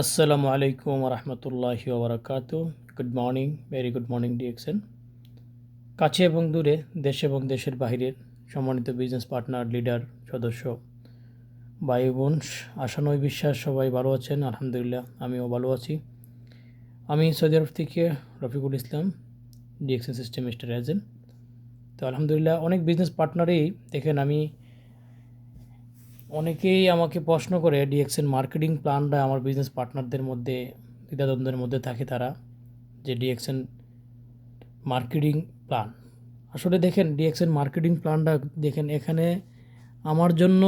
আসসালামু আলাইকুম রহমতুল্লাহ ওবরাকাত good morning very good morning DXN কাছে এবং দূরে, দেশ এবং দেশের বাহিরের সম্মানিত বিজনেস পার্টনার লিডার সদস্য, ভাই বোন, আশানয় বিশ্বাস, সবাই ভালো আছেন, আলহামদুলিল্লাহ, আমিও ভালো আছি। আমি সৌদি আরব থেকে Rafiqul Islam DXN system mister agent তো আলহামদুলিল্লাহ, অনেক বিজনেস পার্টনারেই দেখেন আমি অনেকেই আমাকে প্রশ্ন করে ডিএক্সেন মার্কেটিং প্ল্যানটা আমার বিজনেস পার্টনারদের মধ্যে, দ্বিধাদ্বন্দ্বের মধ্যে থাকে তারা, যে ডিএক্সেন মার্কেটিং প্ল্যান আসলে দেখেন ডিএক্সেন মার্কেটিং প্ল্যানটা দেখেন, এখানে আমার জন্য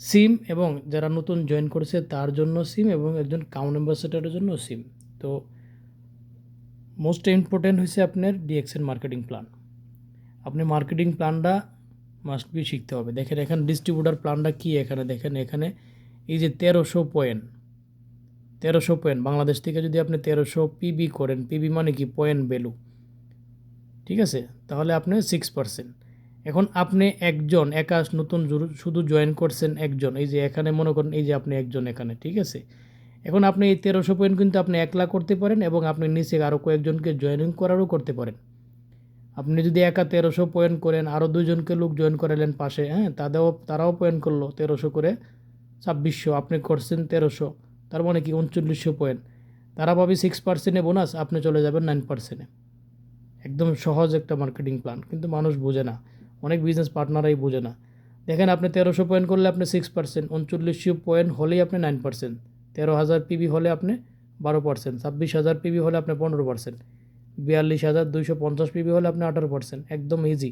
সিম এবং যারা নতুন জয়েন করেছে তার জন্য সিম এবং একজন কাউন্ট অ্যাম্বাসেডারের জন্য সিম তো মোস্ট ইম্পর্টেন্ট হয়েছে আপনার ডিএক্সেন মার্কেটিং প্ল্যান আপনি মার্কেটিং প্ল্যানটা মাস্ট বি শিখতে হবে। দেখেন এখানে ডিস্ট্রিবিউটার প্ল্যানটা কী এখানে? দেখেন এখানে এই যে তেরোশো পয়েন্ট তেরোশো পয়েন্ট বাংলাদেশ থেকে যদি আপনি তেরোশো পিবি করেন পিবি মানে কি? পয়েন্ট ভ্যালু ঠিক আছে? তাহলে আপনি সিক্স পার্সেন্ট এখন আপনি একজন, একা নতুন শুধু জয়েন করছেন একজন। এই যে এখানে মনে করেন এই যে আপনি একজন এখানে। ঠিক আছে? এখন আপনি এই তেরোশো পয়েন্ট কিন্তু আপনি একলা করতে পারেন এবং আপনি নিচে আরও কয়েকজনকে জয়েনিং করারও করতে পারেন। আপনি যদি একা তেরোশো পয়েন্ট করেন আরও দুজনকে লোক জয়েন করালেন পাশে হ্যাঁ? তাদেরও, তারাও পয়েন্ট করল তেরোশো করে, ছাব্বিশশো, আপনি করছেন তেরোশো, তার মানে কি উনচল্লিশশো পয়েন্ট। তারা পাবে সিক্স পার্সেন্টে বোনাস আপনি চলে যাবেন নাইন পার্সেন্টে একদম সহজ একটা মার্কেটিং প্ল্যান কিন্তু মানুষ বোঝে না, অনেক বিজনেস পার্টনারাই বোঝে না। দেখেন আপনি তেরোশো পয়েন্ট করলে আপনি সিক্স পার্সেন্ট উনচল্লিশশো পয়েন্ট হলেই আপনি নাইন পার্সেন্ট তেরো হাজার পিবি হলে আপনি বারো পার্সেন্ট ছাব্বিশ হাজার পিবি হলে আপনি পনেরো পার্সেন্ট বিয়াল্লিশ হাজার দুইশো পঞ্চাশ পিবি হলে আপনি আঠারো পার্সেন্ট একদম ইজি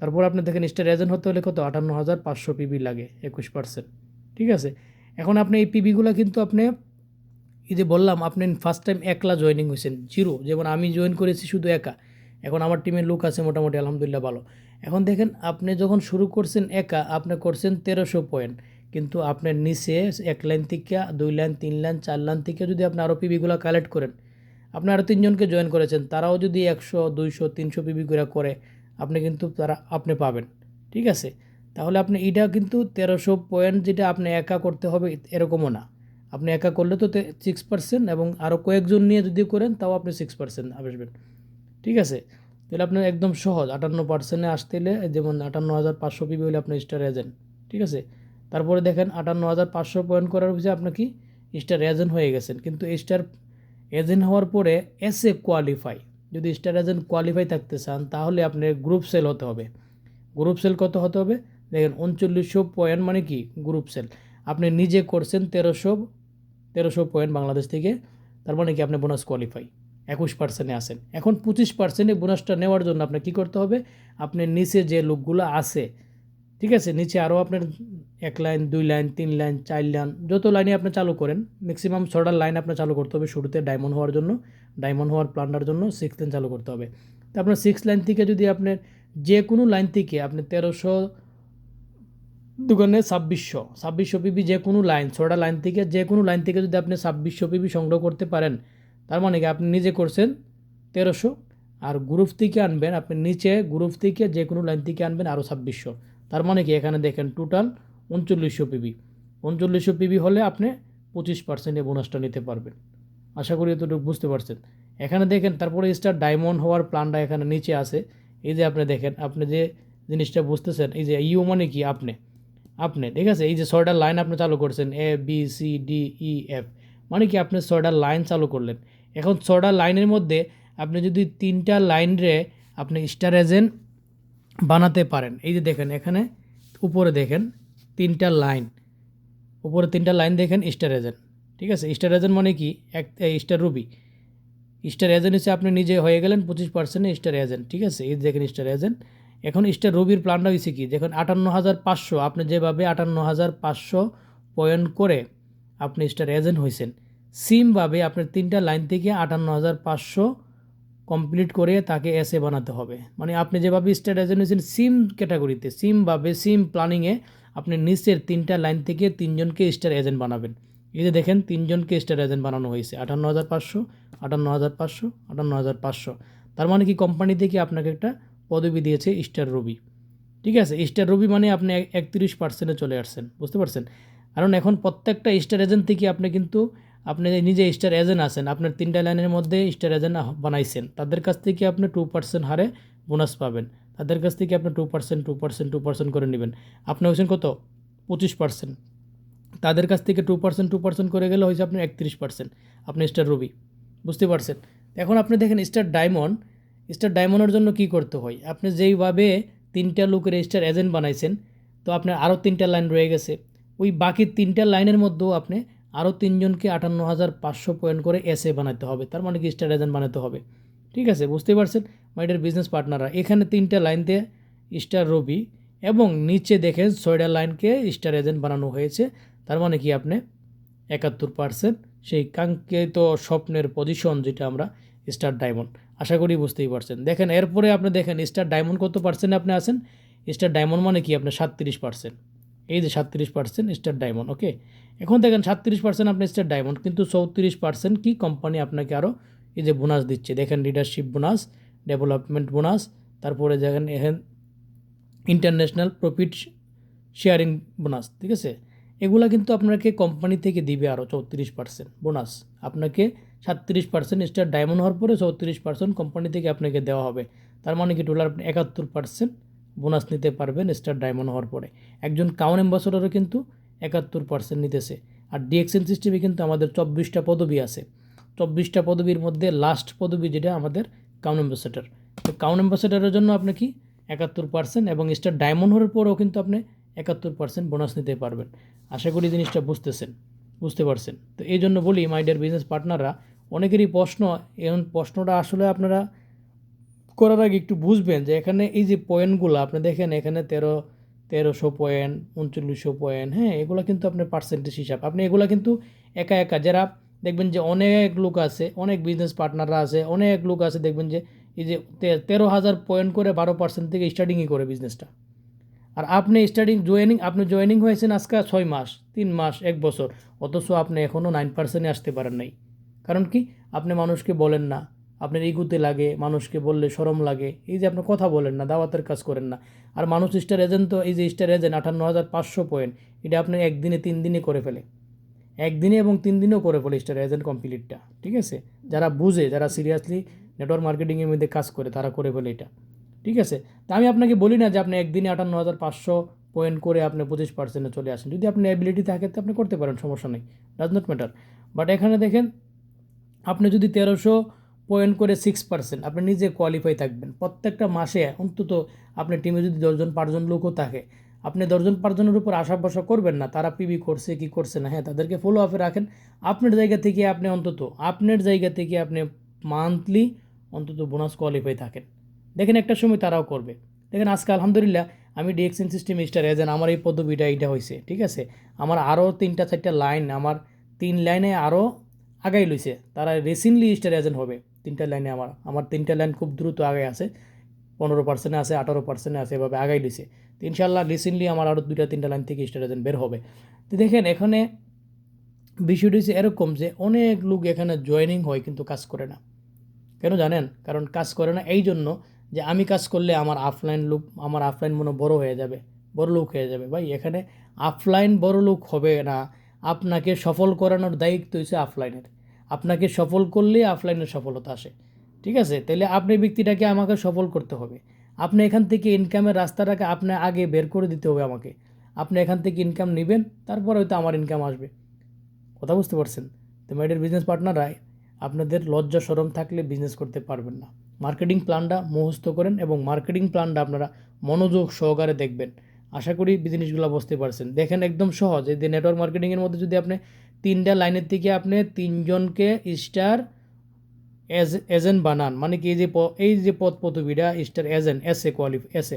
তারপর আপনি দেখেন স্টার এজেন্ট হতে হলে কত? আটান্ন হাজার পাঁচশো পিবি লাগে, একুশ পার্সেন্ট ঠিক আছে? এখন আপনি এই পিবিগুলো কিন্তু আপনি, এই যে বললাম, আপনি ফার্স্ট টাইম একলা জয়েনিং হয়েছেন জিরো যেমন আমি জয়েন করেছি শুধু একা, এখন আমার টিমের লোক আছে মোটামুটি, আলহামদুলিল্লাহ ভালো। এখন দেখেন, আপনি যখন শুরু করছেন একা, আপনি করছেন তেরোশো পয়েন্ট কিন্তু আপনার নিচে এক লাইন থেকে দুই লাইন, তিন লাইন, চার লাইন থেকে যদি আপনি আরও পিবিগুলো কালেক্ট করেন আপনি আরও তিনজনকে জয়েন করেছেন, তারাও যদি একশো, দুইশো, তিনশো পিবি করে করে, আপনি কিন্তু তারা, আপনি পাবেন। ঠিক আছে? তাহলে আপনি, এটা কিন্তু তেরোশো পয়েন্ট যেটা আপনি একা করতে হবে, এরকমও না। আপনি একা করলে তো সিক্স পার্সেন্ট এবং আরও কয়েকজন নিয়ে যদি করেন, তাও আপনি সিক্স পার্সেন্ট আসবেন। ঠিক আছে? তাহলে আপনার একদম সহজ, আটান্ন পার্সেন্টে আসতে হলে যেমন আটান্ন হাজার পাঁচশো পিবি হলে আপনি স্টার এজেন্ট ঠিক আছে? তারপরে দেখেন, আটান্ন হাজার পাঁচশো পয়েন্ট করার পিছিয়ে আপনি কি? স্টার এজেন্ট হয়ে গেছেন। কিন্তু স্টার এজেন্ট হওয়ার পরে এস এ কোয়ালিফাই যদি স্টার এজেন্ট কোয়ালিফাই থাকতে চান, তাহলে আপনার গ্রুপ সেল হতে হবে। গ্রুপ সেল কত হতে হবে? দেখেন, উনচল্লিশশো পয়েন্ট মানে কি? গ্রুপ সেল আপনি নিজে করছেন তেরোশো তেরোশো পয়েন্ট বাংলাদেশ থেকে, তার মানে কি আপনি বোনাস কোয়ালিফাই একুশ পার্সেন্টে আসেন এখন পঁচিশ পার্সেন্টে বোনাসটা নেওয়ার জন্য আপনার কী করতে হবে? আপনার নিচে যে লোকগুলো আছে ঠিক আছে? নিচে আরও আপনার এক লাইন, দুই লাইন, তিন লাইন, চার লাইন, যত লাইনে আপনি চালু করেন ম্যাক্সিমাম ছটা লাইন আপনার চালু করতে হবে শুরুতে ডায়মন্ড হওয়ার জন্য ডায়মন্ড হওয়ার প্ল্যানটার জন্য সিক্স লাইন চালু করতে হবে। তো আপনার সিক্স লাইন থেকে যদি আপনার যে কোনো লাইন থেকে আপনি তেরোশো দোকানে ছাব্বিশশো ছাব্বিশশো পিবি যে কোনো লাইন ছটা লাইন থেকে যে কোনো লাইন থেকে যদি আপনি ছাব্বিশশো পিবি সংগ্রহ করতে পারেন, তার মানে কি আপনি নিজে করছেন তেরোশো, আর গ্রুপ থেকে আনবেন, আপনি নিচে গ্রুপ থেকে যে কোনো লাইন থেকে আনবেন আরও ছাব্বিশশো। তার মানে কি? এখানে দেখেন টোটাল উনচল্লিশশো পিবি। উনচল্লিশশো পিবি হলে আপনি পঁচিশ পার্সেন্টে বোনাসটা নিতে পারবেন। আশা করি এতটুকু বুঝতে পারছেন। এখানে দেখেন, তারপরে স্টার ডায়মন্ড হওয়ার প্ল্যানটা এখানে নিচে আছে। এই যে আপনি দেখেন, আপনি যে জিনিসটা বুঝতেছেন, এই যে ইউ মানে কি? আপনি। আপনি, ঠিক আছে? এই যে ছয়টা লাইন আপনি চালু করছেন A B C D E F মানে কি? আপনি ছয়টা লাইন চালু করলেন। এখন ছয়টা লাইনের মধ্যে আপনি যদি তিনটা লাইন রে আপনি স্টার এজেন্ট বানাতে পারেন। এই যে দেখেন, এখানে উপরে দেখেন তিনটা লাইন। উপরে তিনটা লাইন দেখেন, স্টার এজেন্ট। ঠিক আছে? স্টার এজেন্ট মানে কি? এক স্টার রুবি। স্টার এজেন্ট হিসেবে আপনি নিজে হয়ে গেলেন পঁচিশ পার্সেন্ট স্টার এজেন্ট। ঠিক আছে? এই দেখেন স্টার এজেন্ট। এখন স্টার রুবির প্ল্যানটা হয়েছে কি? দেখুন, আটান্ন হাজার পাঁচশো, আপনি যেভাবে আটান্ন হাজার পাঁচশো পয়েন্ট করে আপনি স্টার এজেন্ট হয়েছেন সিমভাবে আপনার তিনটা লাইন থেকে আটান্ন হাজার পাঁচশো কমপ্লিট করে তাকে এসে বানাতে হবে। মানে আপনি যেভাবে স্টার এজেন্ট হয়েছেন সিম ক্যাটাগরিতে সিম প্ল্যানিংয়ে আপনি নিচের তিনটা লাইন থেকে তিনজনকে স্টার এজেন্ট বানাবেন। এই যে দেখেন, তিনজনকে স্টার এজেন্ট বানানো হয়েছে। আটান্ন হাজার পাঁচশো আটান্ন হাজার পাঁচশো আটান্ন হাজার পাঁচশো। তার মানে কি কোম্পানি থেকে আপনাকে একটা পদবি দিয়েছে স্টার রবি। ঠিক আছে? স্টার রবি মানে আপনি একত্রিশ পার্সেন্টে চলে আসছেন। বুঝতে পারছেন? কারণ এখন প্রত্যেকটা স্টার এজেন্ট থেকে আপনি কিন্তু আপনি নিজে স্টার এজেন্ট আছেন, আপনার তিনটা লাইনের মধ্যে স্টার এজেন্ট বানাইছেন, তাদের কাছ থেকে আপনি টু পার্সেন্ট হারে বোনাস পাবেন। তাদের কাছ থেকে আপনি two percent two percent two percent করে নেবেন। আপনি হয়েছেন কত? পঁচিশ পার্সেন্ট তাদের কাছ থেকে টু পার্সেন্ট টু পার্সেন্ট করে গেলে হয়েছে আপনার একত্রিশ পার্সেন্ট আপনি স্টার রবি বুঝতে পারছেন? এখন আপনি দেখেন স্টার ডায়মন্ড স্টার ডায়মন্ডের জন্য কি করতে হয়? আপনি যেইভাবে তিনটা লোকের স্টার এজেন্ট বানাইছেন, তো আপনার আরও তিনটা লাইন রয়ে গেছে। ওই বাকি তিনটা লাইনের মধ্যেও আপনি আরও তিনজনকে আটান্ন হাজার পাঁচশো পয়েন্ট করে এসে বানাতে হবে। তার মানে কি? স্টার এজেন্ট বানাতে হবে। ঠিক আছে? বুঝতে পারছেন? মাইডের বিজনেস পার্টনাররা এখানে তিনটা দিয়ে স্টার রবি এবং নিচে দেখেন ছয়টা লাইনকে স্টার এজেন্ট বানানো হয়েছে। তার মানে কি আপনি? একাত্তর পার্সেন্ট সেই কাঙ্ক্ষিত স্বপ্নের পজিশন যেটা আমরা স্টার ডায়মন্ড। আশা করি বুঝতেই পারছেন। দেখেন, এরপরে আপনি দেখেন, স্টার ডায়মন্ড কত পার্সেন্ট আপনি আছেন? স্টার ডায়মন্ড মানে কি? আপনার সাতত্রিশ পার্সেন্ট এই যে সাতত্রিশ পার্সেন্ট স্টার ডায়মন্ড ওকে এখন দেখেন সাতত্রিশ পার্সেন্ট আপনি স্টার ডায়মন্ড কিন্তু চৌত্রিশ পার্সেন্ট কি কোম্পানি আপনাকে আরও এই যে বোনাস দিচ্ছে? দেখেন লিডারশিপ বোনাস ডেভেলপমেন্ট বোনাস তারপরে দেখেন এখানে ইন্টারন্যাশনাল প্রফিট শেয়ারিং বোনাস ঠিক আছে? এগুলা কিন্তু আপনাকে কোম্পানি থেকে দিবে আরও চৌত্রিশ পার্সেন্ট বোনাস আপনাকে সাতত্রিশ পার্সেন্ট স্টার ডায়মন্ড হওয়ার পরে চৌত্রিশ পার্সেন্ট কোম্পানি থেকে আপনাকে দেওয়া হবে। তার মানে কি টোটাল আপনি একাত্তর পার্সেন্ট বোনাস নিতে পারবেন স্টার ডায়মন্ড হওয়ার পরে। একজন কাউন অ্যাম্বাসডারও কিন্তু একাত্তর পার্সেন্ট নিতেছে। আর ডিএক্সএন সিস্টেমে কিন্তু আমাদের চব্বিশটা পদবি আছে। চব্বিশটা পদবীর মধ্যে লাস্ট পদবি যেটা আমাদের কাউন অ্যাম্বাসেডার। তো কাউন অ্যাম্বাসেডারের জন্য আপনি কি একাত্তর পার্সেন্ট এবং স্টার ডায়মন্ড হওয়ার পরেও কিন্তু আপনি একাত্তর পার্সেন্ট বোনাস নিতে পারবেন। আশা করি জিনিসটা বুঝতেছেন, বুঝতে পারছেন। তো এই জন্য বলি মাই ডিয়ার বিজনেস পার্টনাররা অনেকেরই প্রশ্ন এমন প্রশ্নটা আসলে আপনারা করার আগে একটু বুঝবেন যে এখানে এই যে পয়েন্টগুলো আপনি দেখেন এখানে তেরো, তেরোশো পয়েন্ট উনচল্লিশশো পয়েন্ট হ্যাঁ এগুলো কিন্তু আপনার পার্সেন্টেজ হিসাব। আপনি এগুলো কিন্তু একা একা, যারা দেখবেন যে অনেক লোক আছে, অনেক বিজনেস পার্টনাররা আছে, অনেক লোক আছে দেখবেন যে এই যে তেরো হাজার পয়েন্ট করে বারো পার্সেন্ট থেকে স্টার্টিংই করে বিজনেসটা আর আপনি স্টার্টিং জয়েনিং আপনি জয়েনিং হয়েছেন আজকে ছয় মাস, তিন মাস, এক বছর, অথচ আপনি এখনও নাইন পার্সেন্টে আসতে পারেন নাই। কারণ কি? আপনি মানুষকে বলেন না আপনার ইগুতে লাগে, মানুষকে বললে সরম লাগে। এই যে আপনি কথা বলেন না, দাওয়াতের কাজ করেন না। আর মানুষ স্টার এজেন্ট তো, এই যে স্টার এজেন্ট আটান্ন হাজার পাঁচশো পয়েন্ট এটা আপনি একদিনে তিন দিনে করে ফেলে। একদিনে এবং তিন দিনেও করে ফেলে স্টার এজেন্ট কমপ্লিটটা ঠিক আছে? যারা বুঝে, যারা সিরিয়াসলি নেটওয়ার্ক মার্কেটিংয়ের মধ্যে কাজ করে, তারা করে ফেলে এটা, ঠিক আছে? তা আমি আপনাকে বলি না যে আপনি একদিনে আটান্ন হাজার পাঁচশো পয়েন্ট করে আপনি পঁচিশ পার্সেন্টে চলে আসেন। যদি আপনি অ্যাবিলিটি থাকে, তো আপনি করতে পারেন, সমস্যা নেই ডাজ নট ম্যাটার বাট এখানে দেখেন, আপনি যদি তেরোশো পয়েন্ট করে সিক্স পার্সেন্ট আপনি নিজে কোয়ালিফাই থাকবেন। প্রত্যেকটা মাসে অন্তত আপনার টিমে যদি দশজন, পাঁচজন লোকও থাকে, আপনি দশজন, পাঁচজনের উপর আশা ভরসা করবেন না। তারা পিবি করছে কি করছে না। হ্যাঁ তাদেরকে ফলো আপে রাখেন। আপনার জায়গা থেকে আপনি অন্তত, আপনার জায়গা থেকে আপনি মান্থলি অন্তত বোনাস কোয়ালিফাই থাকেন। দেখেন একটা সময় তারাও করবে। দেখেন আজকে আলহামদুলিল্লাহ আমি ডিএক্সএন সিস্টেম স্টার এজেন্ট আমার এই পদবিটা এইটা হয়েছে ঠিক আছে? আমার আরও তিনটা চারটা লাইন আমার তিন লাইনে আরও আগাই লইছে। তারা রিসেন্টলি স্টার এজেন্ট হবে। তিনটা লাইনে আমার আমার তিনটা লাইন খুব দ্রুত আগে আছে পনেরো পার্সেন্টে আছে আঠারো পার্সেন্টে আছে এভাবে আগাই দিছে। তো ইনশাল্লাহ রিসেন্টলি আমার আরও দুইটা, তিনটা লাইন থেকে স্টার বের হবে। তো দেখেন, এখানে বিষয়টি হচ্ছে এরকম যে অনেক লোক এখানে জয়েনিং হয় কিন্তু কাজ করে না। কেন জানেন? কারণ কাজ করে না এই জন্য যে আমি কাজ করলে আমার আফলাইন লোক, আমার আফলাইন মনে বড় হয়ে যাবে, বড় লোক হয়ে যাবে। ভাই, এখানে আফলাইন বড় লোক হবে না। আপনাকে সফল করানোর দায়িত্ব হচ্ছে আফলাইনের আপনাকে সফল করলে আফলাইনের সফলতা আসে। ঠিক আছে? তাহলে আপনি ব্যক্তিটাকে আমাকে সফল করতে হবে। আপনি এখান থেকে ইনকামের রাস্তাটাকে আপনি আগে বের করে দিতে হবে আমাকে। আপনি এখান থেকে ইনকাম নেবেন, তারপর হয়তো আমার ইনকাম আসবে। কথা বুঝতে পারছেন? তো মাইডের বিজনেস পার্টনাররাই আপনাদের লজ্জা সরম থাকলে বিজনেস করতে পারবেন না। মার্কেটিং প্ল্যানটা মুখস্থ করেন এবং মার্কেটিং প্ল্যানটা আপনারা মনোযোগ সহকারে দেখবেন। আশা করি জিনিসগুলো বুঝতে পারছেন। দেখেন একদম সহজ, এই যে নেটওয়ার্ক মার্কেটিংয়ের মধ্যে যদি আপনি তিনটা লাইনের থেকে আপনি তিনজনকে স্টার এজ, এজেন্ট বানান। মানে কি এই যে এই যে পদ পদবিটা, star agent, S qualify, S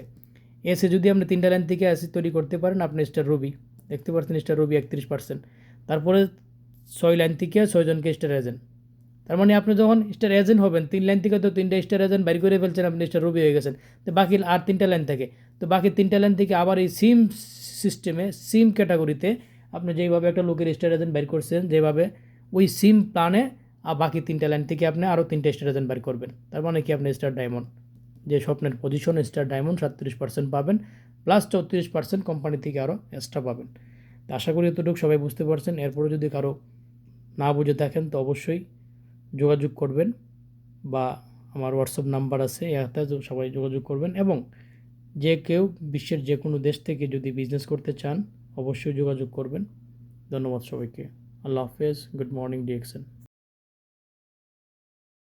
S যদি আপনি তিনটা লাইন থেকে এসে তৈরি করতে পারেন, আপনি স্টার রবি। দেখতে পাচ্ছেন স্টার রবি একত্রিশ পার্সেন্ট তারপরে ছয় লাইন থেকে ছয়জনকে স্টার এজেন্ট। তার মানে আপনি যখন স্টার এজেন্ট হবেন, তিন লাইন থেকে তো তিনটা স্টার এজেন্ট বাইর করে ফেলছেন, আপনি স্টার রবি হয়ে গেছেন। তো বাকি আর তিনটা লাইন থাকে। তো বাকি তিনটা লাইন থেকে আবার এই সিম সিস্টেমে সিম ক্যাটাগরিতে আপনি যেইভাবে একটা লোকের স্ট্র্যাটেজেন বের করছেন, যেভাবে ওই সিম প্ল্যানে আর বাকি তিনটা লাইন থেকে আপনি আরও তিনটা স্ট্র্যাটেজেন বের করবেন। তার মানে কি আপনি স্টার ডায়মন্ড যে স্বপ্নের পজিশন স্টার ডায়মন্ড সাতত্রিশ পার্সেন্ট পাবেন প্লাস চৌত্রিশ পার্সেন্ট কোম্পানি থেকে আরও এক্সট্রা পাবেন। তো আশা করি এতটুকু সবাই বুঝতে পারছেন। এরপরে যদি কারও না বুঝে থাকেন, তো অবশ্যই যোগাযোগ করবেন বা আমার হোয়াটসঅ্যাপ নাম্বার আছে এতে সবাই যোগাযোগ করবেন। এবং যে কেউ বিশ্বের যে কোনো দেশ থেকে যদি বিজনেস করতে চান অবশ্যই যোগাযোগ করবেন। ধন্যবাদ সবাইকে। আল্লাহ হাফেজ। Good morning ডিএক্সেন